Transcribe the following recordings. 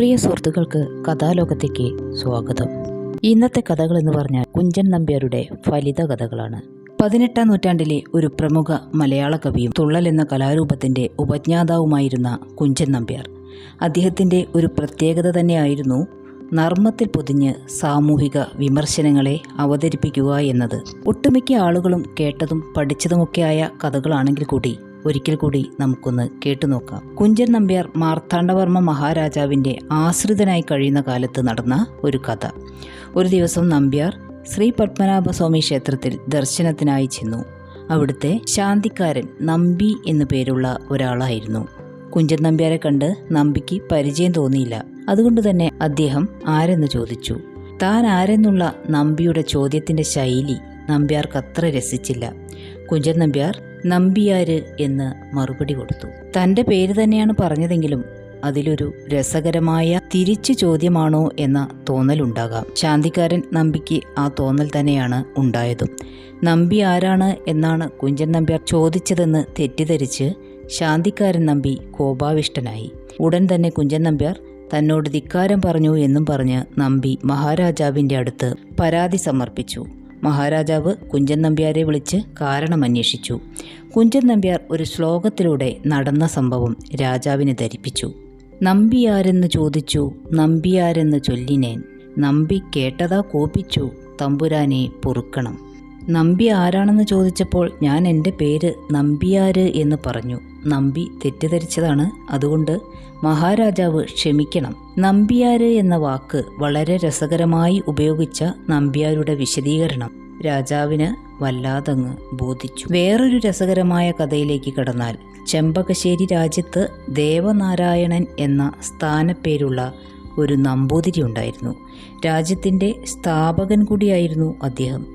പ്രിയ സുഹൃത്തുക്കൾക്ക് കഥാലോകത്തേക്ക് സ്വാഗതം. ഇന്നത്തെ കഥകൾ എന്ന് പറഞ്ഞാൽ കുഞ്ചൻ നമ്പ്യാരുടെ ഫലിത കഥകളാണ്. പതിനെട്ടാം നൂറ്റാണ്ടിലെ ഒരു പ്രമുഖ മലയാള കവിയും തുള്ളൽ എന്ന കലാരൂപത്തിന്റെ ഉപജ്ഞാതാവുമായിരുന്ന കുഞ്ചൻ നമ്പ്യാർ. അദ്ദേഹത്തിന്റെ ഒരു പ്രത്യേകത തന്നെയായിരുന്നു നർമ്മത്തിൽ പൊതിഞ്ഞ് സാമൂഹിക വിമർശനങ്ങളെ അവതരിപ്പിക്കുക എന്നത്. ഒട്ടുമിക്ക ആളുകളും കേട്ടതും പഠിച്ചതുമൊക്കെയായ കഥകളാണെങ്കിൽ കൂടി ഒരിക്കൽ കൂടി നമുക്കൊന്ന് കേട്ടുനോക്കാം കുഞ്ചൻ നമ്പ്യാർ മാർത്താണ്ഡവർമ്മ മഹാരാജാവിന്റെ ആശ്രിതനായി കഴിയുന്ന കാലത്ത് നടന്ന ഒരു കഥ. ഒരു ദിവസം നമ്പ്യാർ ശ്രീ പത്മനാഭസ്വാമി ക്ഷേത്രത്തിൽ ദർശനത്തിനായി ചെന്നു. അവിടുത്തെ ശാന്തിക്കാരൻ നമ്പി എന്നു പേരുള്ള ഒരാളായിരുന്നു. കുഞ്ചൻ നമ്പ്യാരെ കണ്ട് നമ്പിക്ക് പരിചയം തോന്നിയില്ല. അതുകൊണ്ട് തന്നെ അദ്ദേഹം ആരെന്ന് ചോദിച്ചു. താൻ ആരെന്നുള്ള നമ്പിയുടെ ചോദ്യത്തിന്റെ ശൈലി നമ്പ്യാർക്ക് അത്ര രസിച്ചില്ല. കുഞ്ചൻ നമ്പ്യാർ നമ്പിയാര് എന്ന് മറുപടി കൊടുത്തു. തന്റെ പേര് തന്നെയാണ് പറഞ്ഞതെങ്കിലും അതിലൊരു രസകരമായ തിരിച്ചു ചോദ്യമാണോ എന്ന തോന്നലുണ്ടാകാം. ശാന്തിക്കാരൻ നമ്പിക്ക് ആ തോന്നൽ തന്നെയാണ് ഉണ്ടായതും. നമ്പി ആരാണ് എന്നാണ് കുഞ്ചൻ നമ്പ്യാർ ചോദിച്ചതെന്ന് തെറ്റിദ്ധരിച്ച് ശാന്തിക്കാരൻ നമ്പി കോപാവിഷ്ടനായി. ഉടൻ തന്നെ കുഞ്ചൻ നമ്പ്യാർ തന്നോട് ധിക്കാരം പറഞ്ഞു എന്നും പറഞ്ഞ് നമ്പി മഹാരാജാവിന്റെ അടുത്ത് പരാതി സമർപ്പിച്ചു. മഹാരാജാവ് കുഞ്ചൻ നമ്പ്യാരെ വിളിച്ച് കാരണമന്വേഷിച്ചു. കുഞ്ചൻ നമ്പ്യാർ ഒരു ശ്ലോകത്തിലൂടെ നടന്ന സംഭവം രാജാവിനെ ധരിപ്പിച്ചു. നമ്പിയാരെന്ന് ചോദിച്ചു നമ്പിയാരെന്ന് ചൊല്ലിനേൻ. നമ്പി കേട്ടതാ കോപിച്ചു തമ്പുരാനെ പൊറുക്കണം. നമ്പി ആരാണെന്ന് ചോദിച്ചപ്പോൾ ഞാൻ എന്റെ പേര് നമ്പിയാര് എന്ന് പറഞ്ഞു. നമ്പി തെറ്റിദ്ധരിച്ചതാണ്. അതുകൊണ്ട് മഹാരാജാവ് ക്ഷമിക്കണം. നമ്പിയാര് എന്ന വാക്ക് വളരെ രസകരമായി ഉപയോഗിച്ച നമ്പ്യാരുടെ വിശദീകരണം. രാജാവിന് വല്ലാതങ്ങ് ബോധിച്ചു. വേറൊരു രസകരമായ കഥയിലേക്ക് കടന്നാൽ ചെമ്പകശ്ശേരി രാജ്യത്ത് ദേവനാരായണൻ എന്ന സ്ഥാനപ്പേരുള്ള ഒരു നമ്പൂതിരി ഉണ്ടായിരുന്നു. രാജ്യത്തിന്റെ സ്ഥാപകൻ കൂടിയായിരുന്നു അദ്ദേഹം.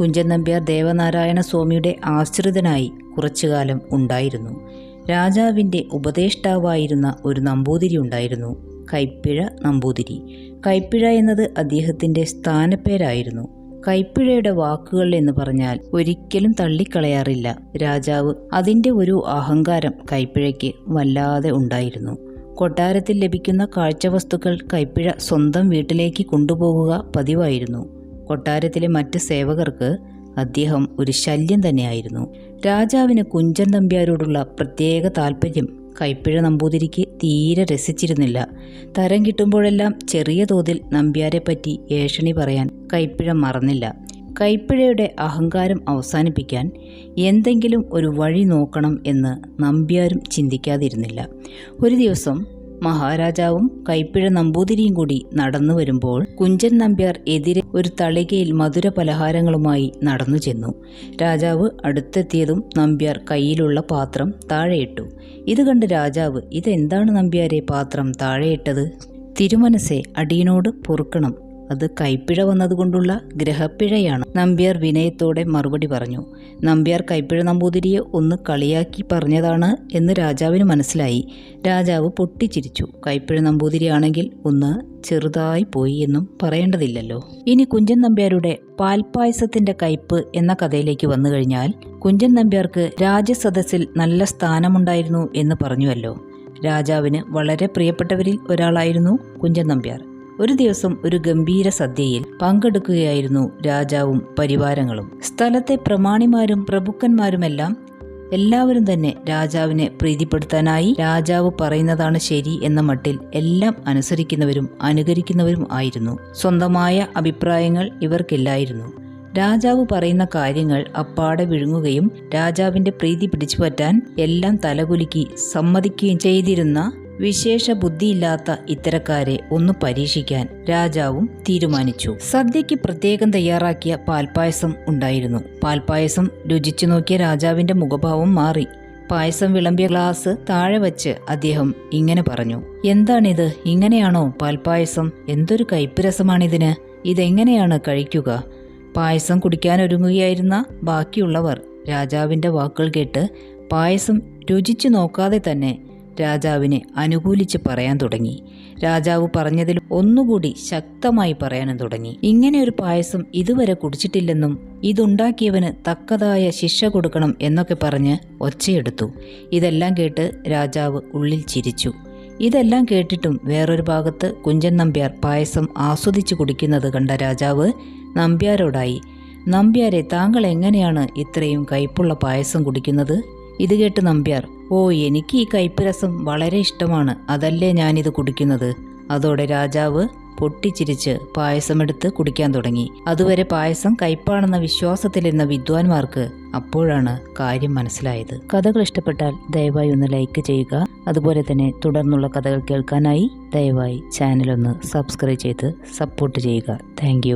കുഞ്ചൻ നമ്പ്യാർ ദേവനാരായണ സ്വാമിയുടെ ആശ്രിതനായി കുറച്ചുകാലം ഉണ്ടായിരുന്നു. രാജാവിന്റെ ഉപദേഷ്ടാവായിരുന്ന ഒരു നമ്പൂതിരി ഉണ്ടായിരുന്നു കൈപ്പിഴ നമ്പൂതിരി. കൈപ്പിഴ എന്നത് അദ്ദേഹത്തിന്റെ സ്ഥാനപ്പേരായിരുന്നു. കൈപ്പിഴയുടെ വാക്കുകൾ എന്ന് പറഞ്ഞാൽ ഒരിക്കലും തള്ളിക്കളയാറില്ല. രാജാവ് അതിന്റെ ഒരു അഹങ്കാരം കൈപ്പിഴയ്ക്ക് വല്ലാതെ ഉണ്ടായിരുന്നു. കൊട്ടാരത്തിൽ ലഭിക്കുന്ന കാഴ്ചവസ്തുക്കൾ കൈപ്പിഴ സ്വന്തം വീട്ടിലേക്ക് കൊണ്ടുപോകുക പതിവായിരുന്നു. കൊട്ടാരത്തിലെ മറ്റ് സേവകർക്ക് അദ്ദേഹം ഒരു ശല്യം തന്നെയായിരുന്നു. രാജാവിന് കുഞ്ചൻ നമ്പ്യാരോടുള്ള പ്രത്യേക താല്പര്യം കൈപ്പിഴ നമ്പൂതിരിക്ക് തീരെ രസിച്ചിരുന്നില്ല. തരം കിട്ടുമ്പോഴെല്ലാം ചെറിയ തോതിൽ നമ്പ്യാരെപ്പറ്റി ഏഷണി പറയാൻ കൈപ്പിഴ മറന്നില്ല. കൈപ്പിഴയുടെ അഹങ്കാരം അവസാനിപ്പിക്കാൻ എന്തെങ്കിലും ഒരു വഴി നോക്കണം എന്ന് നമ്പ്യാരും ചിന്തിക്കാതിരുന്നില്ല. ഒരു ദിവസം മഹാരാജാവും കൈപ്പിഴ നമ്പൂതിരിയും കൂടി നടന്നു വരുമ്പോൾ കുഞ്ചൻ നമ്പ്യാർ എതിരെ ഒരു തളികയിൽ മധുര പലഹാരങ്ങളുമായി നടന്നു ചെന്നു. രാജാവ് അടുത്തെത്തിയതും നമ്പ്യാർ കയ്യിലുള്ള പാത്രം താഴെയിട്ടു. ഇത് കണ്ട് രാജാവ് ഇതെന്താണ് നമ്പ്യാരെ പാത്രം താഴെയിട്ടത്? തിരുമനസെ അടിയനോട് പൊറുക്കണം. അത് കൈപ്പിഴ വന്നതുകൊണ്ടുള്ള ഗ്രഹപ്പിഴയാണ്. നമ്പ്യാർ വിനയത്തോടെ മറുപടി പറഞ്ഞു നമ്പ്യാർ കൈപ്പിഴ നമ്പൂതിരിയെ ഒന്ന് കളിയാക്കി പറഞ്ഞതാണ് എന്ന് രാജാവിന് മനസ്സിലായി. രാജാവ് പൊട്ടിച്ചിരിച്ചു. കൈപ്പിഴ നമ്പൂതിരിയാണെങ്കിൽ ഒന്ന് ചെറുതായി പോയി എന്നും പറയേണ്ടതില്ലല്ലോ. ഇനി കുഞ്ചൻ നമ്പ്യാരുടെ പാൽപ്പായസത്തിന്റെ കയ്പ് എന്ന കഥയിലേക്ക് വന്നു കഴിഞ്ഞാൽ കുഞ്ചൻ നമ്പ്യാർക്ക് രാജ്യസദസ്സിൽ നല്ല സ്ഥാനമുണ്ടായിരുന്നു എന്ന് പറഞ്ഞുവല്ലോ. രാജാവിന് വളരെ പ്രിയപ്പെട്ടവരിൽ ഒരാളായിരുന്നു കുഞ്ചൻ നമ്പ്യാർ. ഒരു ദിവസം ഒരു ഗംഭീര സദ്യയിൽ പങ്കെടുക്കുകയായിരുന്നു രാജാവും പരിവാരങ്ങളും. സ്ഥലത്തെ പ്രമാണിമാരും പ്രഭുക്കന്മാരുമെല്ലാം എല്ലാവരും തന്നെ രാജാവിനെ പ്രീതിപ്പെടുത്താനായി രാജാവ് പറയുന്നതാണ് ശരി എന്ന മട്ടിൽ എല്ലാം അനുസരിക്കുന്നവരും അനുകരിക്കുന്നവരും ആയിരുന്നു. സ്വന്തമായ അഭിപ്രായങ്ങൾ ഇവർക്കില്ലായിരുന്നു. രാജാവ് പറയുന്ന കാര്യങ്ങൾ അപ്പാടെ വിഴുങ്ങുകയും രാജാവിന്റെ പ്രീതി പിടിച്ചുപറ്റാൻ എല്ലാം തലകുലുക്കി സമ്മതിക്കുകയും ചെയ്തിരുന്ന വിശേഷ ബുദ്ധിയില്ലാത്ത ഇത്തരക്കാരെ ഒന്ന് പരീക്ഷിക്കാൻ രാജാവും തീരുമാനിച്ചു. സദ്യയ്ക്ക് പ്രത്യേകം തയ്യാറാക്കിയ പാൽപ്പായസം ഉണ്ടായിരുന്നു. പാൽപ്പായസം രുചിച്ചു നോക്കിയ രാജാവിന്റെ മുഖഭാവം മാറി. പായസം വിളമ്പിയ ഗ്ലാസ് താഴെ വച്ച് അദ്ദേഹം ഇങ്ങനെ പറഞ്ഞു എന്താണിത്? ഇങ്ങനെയാണോ പാൽപ്പായസം? എന്തൊരു കയ്പ് രസമാണിതിന് ഇതെങ്ങനെയാണ് കഴിക്കുക? പായസം കുടിക്കാൻ ഒരുങ്ങുകയായിരുന്ന ബാക്കിയുള്ളവർ? രാജാവിന്റെ വാക്കുകൾ കേട്ട് പായസം രുചിച്ചു നോക്കാതെ തന്നെ രാജാവിനെ അനുകൂലിച്ച് പറയാൻ തുടങ്ങി. രാജാവ് പറഞ്ഞതിൽ ഒന്നുകൂടി ശക്തമായി പറയാനും തുടങ്ങി. ഇങ്ങനെ ഒരു പായസം ഇതുവരെ കുടിച്ചിട്ടില്ലെന്നും ഇതുണ്ടാക്കിയവന് തക്കതായ ശിക്ഷ കൊടുക്കണം എന്നൊക്കെ പറഞ്ഞ് ഒച്ചയെടുത്തു. ഇതെല്ലാം കേട്ട് രാജാവ് ഉള്ളിൽ ചിരിച്ചു. ഇതെല്ലാം കേട്ടിട്ടും വേറൊരു ഭാഗത്ത് കുഞ്ചൻ നമ്പ്യാർ പായസം ആസ്വദിച്ചു കുടിക്കുന്നത് കണ്ട രാജാവ് നമ്പ്യാരോടായി നമ്പ്യാരെ താങ്കൾ എങ്ങനെയാണ് ഇത്രയും കയ്പുള്ള പായസം കുടിക്കുന്നത്? ഇത് കേട്ട് നമ്പ്യാർ ഓ എനിക്ക് ഈ കയ്പ് രസം വളരെ ഇഷ്ടമാണ്. അതല്ലേ ഞാനിത് കുടിക്കുന്നത്? അതോടെ രാജാവ് പൊട്ടിച്ചിരിച്ച് പായസമെടുത്ത് കുടിക്കാൻ തുടങ്ങി. അതുവരെ പായസം കയ്പാണെന്ന വിശ്വാസത്തിലിരുന്ന വിദ്വാൻമാർക്ക് അപ്പോഴാണ് കാര്യം മനസ്സിലായത്. കഥകൾ ഇഷ്ടപ്പെട്ടാൽ ദയവായി ഒന്ന് ലൈക്ക് ചെയ്യുക. അതുപോലെ തന്നെ തുടർന്നുള്ള കഥകൾ കേൾക്കാനായി ദയവായി ചാനൽ ഒന്ന് സബ്സ്ക്രൈബ് ചെയ്ത് സപ്പോർട്ട് ചെയ്യുക. താങ്ക്